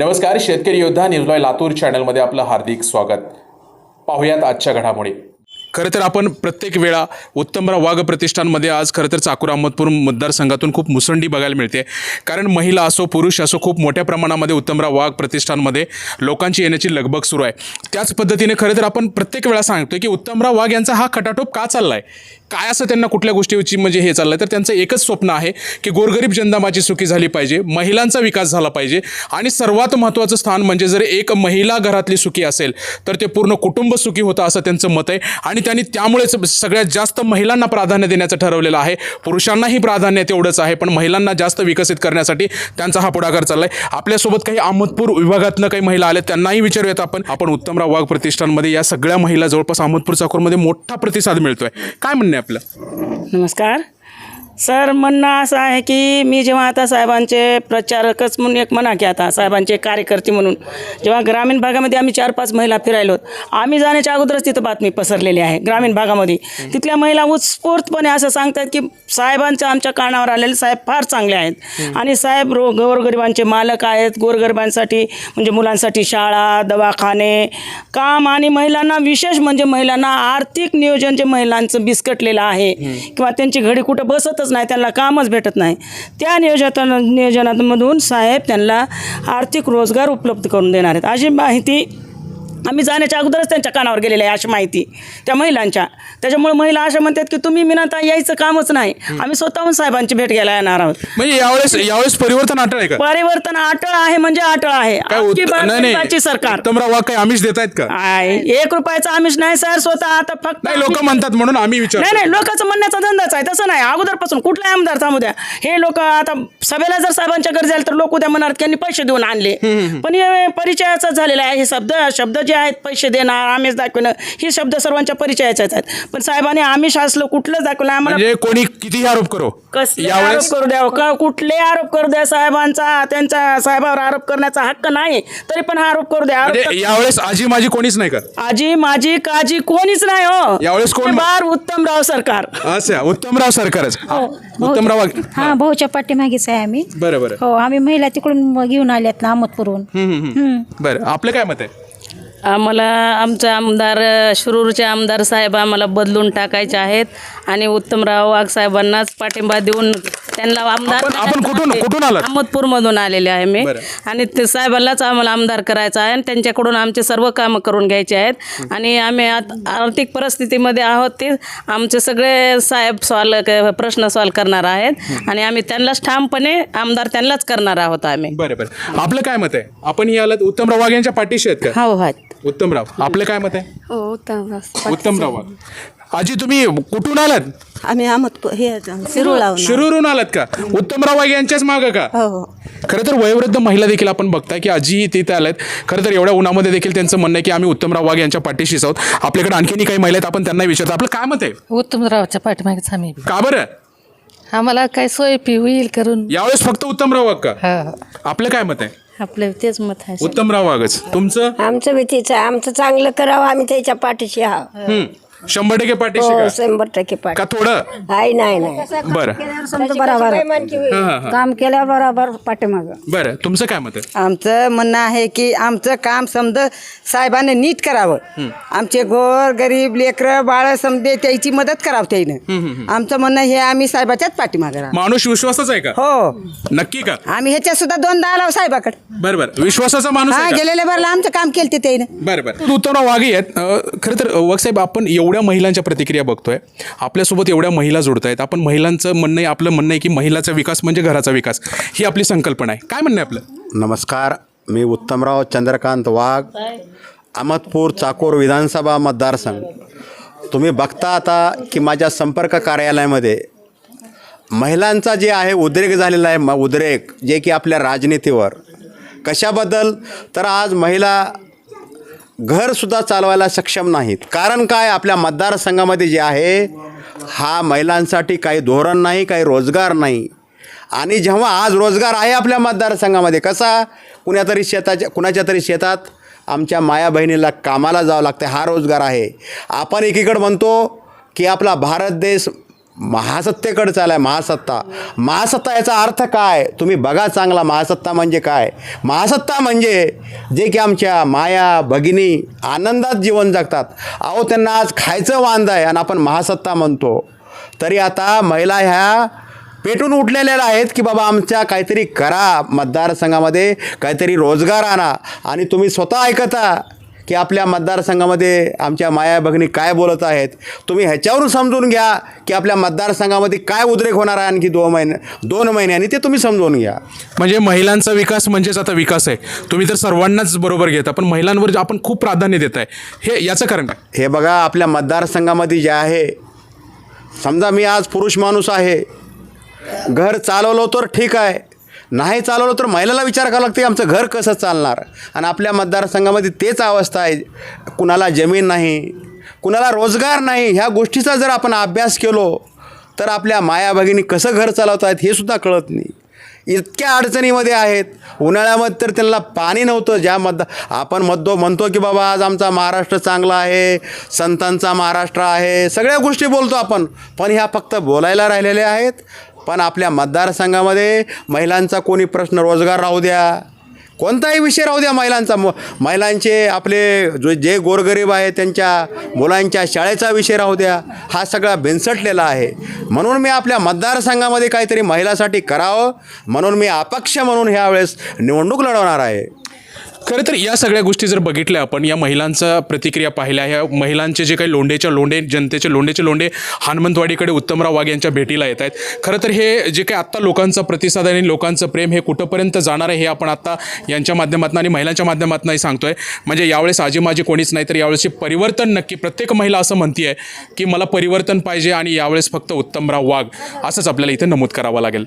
नमस्कार शेतकरी योद्धा न्यूजलॉय लातूर चॅनलमध्ये आपलं हार्दिक स्वागत. पाहुयात आजच्या घडामोडी. खरं तर आपण प्रत्येक वेळा उत्तमराव वाघ प्रतिष्ठानमध्ये आज खरं तर चाकूर अहमदपूर मतदारसंघातून खूप मुसंडी बघायला मिळते. कारण महिला असो पुरुष असो खूप मोठ्या प्रमाणामध्ये उत्तमराव वाघ प्रतिष्ठानमध्ये लोकांची येण्याची लगबग सुरू आहे. त्याच पद्धतीने खरं तर आपण प्रत्येक वेळा सांगतोय की उत्तमराव वाघ यांचा हा खटाटोप का चाललाय? काय असं त्यांना कुठल्या गोष्टीची म्हणजे हे चाललंय? तर त्यांचं एकच स्वप्न आहे की गोरगरीब जनता माझी सुखी झाली पाहिजे महिलांचा विकास झाला पाहिजे आणि सर्वात महत्त्वाचं स्थान म्हणजे जर एक महिला घरातली सुखी असेल तर ते पूर्ण कुटुंब सुखी होतं असं त्यांचं मत आहे. आणि आणि त्यांनी त्यामुळेच सगळ्यात जास्त महिलांना प्राधान्य देण्याचं ठरवलेलं आहे. पुरुषांनाही प्राधान्य तेवढंच आहे पण महिलांना जास्त विकसित करण्यासाठी त्यांचा हा पुढाकार चाललाय. आपल्यासोबत काही अहमदपूर विभागातनं काही महिला आल्या त्यांनाही विचारूयात आपण. आपण उत्तमराव वाघ प्रतिष्ठानमध्ये या सगळ्या महिला जवळपास अहमदपूर चाकूरमध्ये मोठा प्रतिसाद मिळतोय. काय म्हणणे आपलं? नमस्कार. सर म्हणणं असं आहे की मी जेव्हा आता साहेबांचे प्रचारकच म्हणून एक म्हणा की आता साहेबांचे कार्यकर्ते म्हणून जेव्हा ग्रामीण भागामध्ये आम्ही चार पाच महिला फिरायलो आम्ही जाण्याच्या अगोदरच तिथं बातमी पसरलेली आहे ग्रामीण भागामध्ये. तिथल्या महिला उत्स्फूर्तपणे असं सांगतात की साहेबांच्या आमच्या कानावर आलेले साहेब फार चांगले आहेत. आणि साहेब रो गोरगरिबांचे मालक आहेत गोरगरिबांसाठी म्हणजे मुलांसाठी शाळा दवाखाने काम आणि महिलांना विशेष म्हणजे महिलांना आर्थिक नियोजन जे महिलांचं बिस्कटलेलं आहे किंवा त्यांची घडी कुठं बसतच नाही त्यांना कामच भेटत नाही. त्या नियोजन नियोजनामधून साहेब त्यांना आर्थिक रोजगार उपलब्ध करून देणार आहेत. अशी माहिती आम्ही जाण्याच्या अगोदरच त्यांच्या कानावर गेलेली आहे अशी माहिती त्या महिलांच्या. त्याच्यामुळे महिला अशा म्हणतात की तुम्ही मिनाता यायचं कामच नाही. आम्ही स्वतःहून साहेबांची भेट घ्यायला येणार आहोत. म्हणजे यावेळेस यावेळेस परिवर्तन अटळ आहे का? परिवर्तन अटळ आहे म्हणजे अटळ आहे. काय नाही नाही. सरकार. उत्तमराव वाघ काही आमिष देत आहेत का? आहे. एक रुपयाचा आमिष नाही सर. स्वतः आता फक्त नाही लोक म्हणतात म्हणून आम्ही विचार नाही नाही लोकांचं म्हणण्याचा धंदाच आहे. तसं नाही. अगोदरपासून कुठलाही आमदार थांबू द्या. हे लोक आता सभेला जर साहेबांच्या घरी जाईल तर लोक उद्या म्हणणार की यांनी पैसे देऊन आणले. पण हे परिचयाचा झालेला आहे. हे शब्द शब्द जे आहेत पैसे देणार आमिष दाखवणं हे शब्द सर्वांच्या परिचयाचेच आहेत. पण साहेबांनी आमिष असलं कुठलंच दाखवलं आम्हाला म्हणजे कोणी कितीही आरोप करो. कसले आरोप करू द्या का कुठले आरोप करू द्या साहेबांचा त्यांचा साहेबावर आरोप करण्याचा हक्क नाही तरी पण हा आरोप करू द्या. आरोप म्हणजे यावेळेस आजी माझी कोणीच नाही का? आजी माझी काजी कोणीच नाही हो. यावेळेस कोण- हे बार उत्तमराव सरकार. असं उत्तमराव सरकारच. उत्तमराव वाघ हा. भाऊच्या पाठीमागेच आहे आम्ही. बरं बरं. हो आम्ही महिला तिकडून घेऊन आल्यात ना अहमदपूरहून. हम्म. बरं आपलं काय मत आहे? आम्हाला आमचे आमदार शिरूरचे आमदार साहेब आम्हाला बदलून टाकायचे आहेत आणि उत्तमराव वाघ साहेबांनाच पाठिंबा देऊन त्यांना आमदार आपण- आपण कुठून- कुठून आलात? अहमदपूरमधून आलेले आहे मी. आणि ते साहेबांनाच आम्हाला आमदार करायचं आहे आणि त्यांच्याकडून आमचे सर्व कामं करून घ्यायचे आहेत. आणि आम्ही आत आर्थिक परिस्थितीमध्ये आहोत ते आमचे सगळे साहेब सॉल्व क- प्रश्न सॉल्व करणार आहेत. आणि आम्ही त्यांनाच ठामपणे आमदार त्यांनाच करणार आहोत आम्ही. बरं बरं. आपलं काय मत आहे? आपण ही आलात उत्तमराव वाघ यांच्या पाठीशी आहेत का? हो आहेत उत्तमराव आपलं काय मत आहे? हो उत्तम उत्तमराव. वाघ आजी तुम्ही कुठून आलात? आम्ही हे शिरूळ शिरूरून आलात का? उत्तमराव वाघ यांच्याच मागं का? हो हो. खरं तर वयोवृद्ध महिला देखील आपण बघताय की आजी तिथे आल्यात. खरं तर एवढ्या उन्हामध्ये देखील त्यांचं म्हणणं आहे की आम्ही उत्तमराव वाघ यांच्या पाठीशीच आहोत. आपल्याकडे आणखीनही काही महिला आहेत आपण त्यांना विचारतो. आपलं काय मत आहे? उत्तमरावच्या पाठीमागेच आम्ही बी. का बरं? आम्हाला काय सोय पी होईल करून? यावेळेस फक्त उत्तमराव वाघ का? हा. आपलं काय मत आहे? आपलं तेच मत आहे. उत्तमराव वाघच. तुमचं? आमचं भीतीचं आहे. आमचं चांगलं करावं आम्ही त्याच्या पाठीशी हम्म. शंभर टक्के पाठीशी हो का? शंभर टक्के पाठी का थोडं? आहे नाही नाही. बरं. समजा बरोबर. काम केल्या बरोबर पाठीमाग. बरं तुमचं काय मत आहे? आमचं म्हणणं आहे की आमचं काम समजा साहेबांनी नीट करावं. आमचे गोर गरीब लेकरं बाळ समजे त्याची मदत करावं त्यानं आमचं म्हणणं हे आम्ही साहेबाच्याच पाठीमागे राहू. माणूस विश्वासाचा आहे का? हो. नक्की का? आम्ही ह्याच्यात सुद्धा दोनदा आलो साहेबाकडे. बरं बरं. विश्वासाचा माणूस हा आहे का? गेलेल्या भरला आमचं काम केलं ते त्यानं बरं. बरं उत्तमराव वाघे आहेत. खरं तर वाघ साहेब आपण एवढ्या महिलांच्या प्रतिक्रिया बघतोय. आपल्यासोबत एवढ्या महिला जोडत आहेत आपण महिलांचं म्हणणं आहे आपलं म्हणणं आहे की महिलाचा विकास म्हणजे घराचा विकास. ही आपली संकल्पना आहे. काय म्हणणं आहे आपलं? नमस्कार. मी उत्तमराव चंद्रकांत वाघ अहमदपूर चाकोर विधानसभा मतदारसंघ. तुम्ही बघता आता की माझ्या संपर्क कार्यालयामध्ये महिलांचा जे आहे उद्रेक झालेला आहे म उद्रेक जे की आपल्या राजनीतीवर. कशाबद्दल? तर आज महिला घरसुद्धा चालवायला सक्षम नाहीत. कारण काय? आपल्या मतदारसंघामध्ये जे आहे हा महिलांसाठी काही धोरण नाही काही रोजगार नाही. आणि जेव्हा आज रोजगार आहे आपल्या मतदारसंघामध्ये कसा? कुण्या तरी शेताच्या कुणाच्या तरी शेतात आमच्या माया बहिणीला कामाला जावं लागतं हा रोजगार आहे. आपण एकीकडे म्हणतो की आपला भारत देश महासत्तेकडे चालाय महासत्ता. महासत्ता याचा अर्थ काय? तुम्ही बघा चांगला महासत्ता म्हणजे काय? महासत्ता म्हणजे जे की आमच्या माया भगिनी आनंदात जीवन जगतात. अहो त्यांना आज खायचं वांद आहे आणि आपण महासत्ता म्हणतो. तरी आता महिला ह्या पेटून उठलेल्या आहेत की बाबा आमच्या काहीतरी करा. मतदारसंघामध्ये काहीतरी रोजगार आणा आणि तुम्ही स्वतः ऐकता. की आपल्या मतदारसंघामध्ये आमच्या माया भगिनी काय बोलत आहेत तुम्ही ह्याच्यावरून समजून घ्या की आपल्या मतदारसंघामध्ये काय उद्रेक होणार आहे आणखी दोन महिने दोन महिन्यांनी ते तुम्ही समजून घ्या. म्हणजे महिलांचा विकास म्हणजेच आता विकास आहे. तुम्ही तर सर्वांनाच बरोबर घेता पण महिलांवर जे आपण खूप प्राधान्य देत आहे हे याचं कारण काय? हे बघा आपल्या मतदारसंघामध्ये जे आहे समजा मी आज पुरुष माणूस आहे घर चालवलं तर ठीक आहे नाही चालवलं तर महिलाला विचार करावा लागते आमचं घर कसं चालणार? आणि आपल्या मतदारसंघामध्ये तेच अवस्था आहे. कुणाला जमीन नाही कुणाला रोजगार नाही ह्या गोष्टीचा जर आपण अभ्यास केलो तर आपल्या माया भगिनी कसं घर चालवत आहेत हे सुद्धा कळत नाही. इतक्या अडचणीमध्ये आहेत. उन्हाळ्यामध्ये तर त्यांना पाणी नव्हतं. ज्या मत आपण मतो म्हणतो की बाबा आज आमचा महाराष्ट्र चांगला आहे संतांचा महाराष्ट्र आहे सगळ्या गोष्टी बोलतो आपण. पण ह्या फक्त बोलायला राहिलेल्या आहेत. पण आपल्या मतदारसंघामध्ये महिलांचा कोणी प्रश्न रोजगार राहू द्या. कोणताही विषय राहू द्या महिलांचा. म महिलांचे आपले जो जे गोरगरीब आहे त्यांच्या मुलांच्या शाळेचा विषय राहू द्या. हा सगळा भेनसटलेला आहे. म्हणून मी आपल्या मतदारसंघामध्ये काहीतरी महिलासाठी करावं. म्हणून मी अपक्ष म्हणून ह्यावेळेस निवडणूक लढवणार आहे. खरं तर या सगळ्या गोष्टी जर बघितल्या आपण या महिलांचा प्रतिक्रिया पाहिल्या ह्या महिलांचे जे काही लोंढेच्या लोंढे जनतेचे लोंढेचे लोंढे हनुमंतवाडीकडे उत्तमराव वाघ यांच्या भेटीला येत आहेत. खरं तर हे जे काही आत्ता लोकांचा प्रतिसाद आणि लोकांचं प्रेम हे कुठंपर्यंत जाणार आहे हे आपण आत्ता यांच्या माध्यमातून आणि महिलांच्या माध्यमातूनही सांगतोय. म्हणजे यावेळेस आजी माझी कोणीच नाही तर यावेळेस परिवर्तन नक्की प्रत्येक महिला असं म्हणतीये की मला परिवर्तन पाहिजे आणि यावेळेस फक्त उत्तमराव वाघ असंच आपल्याला इथे नमूद करावं लागेल.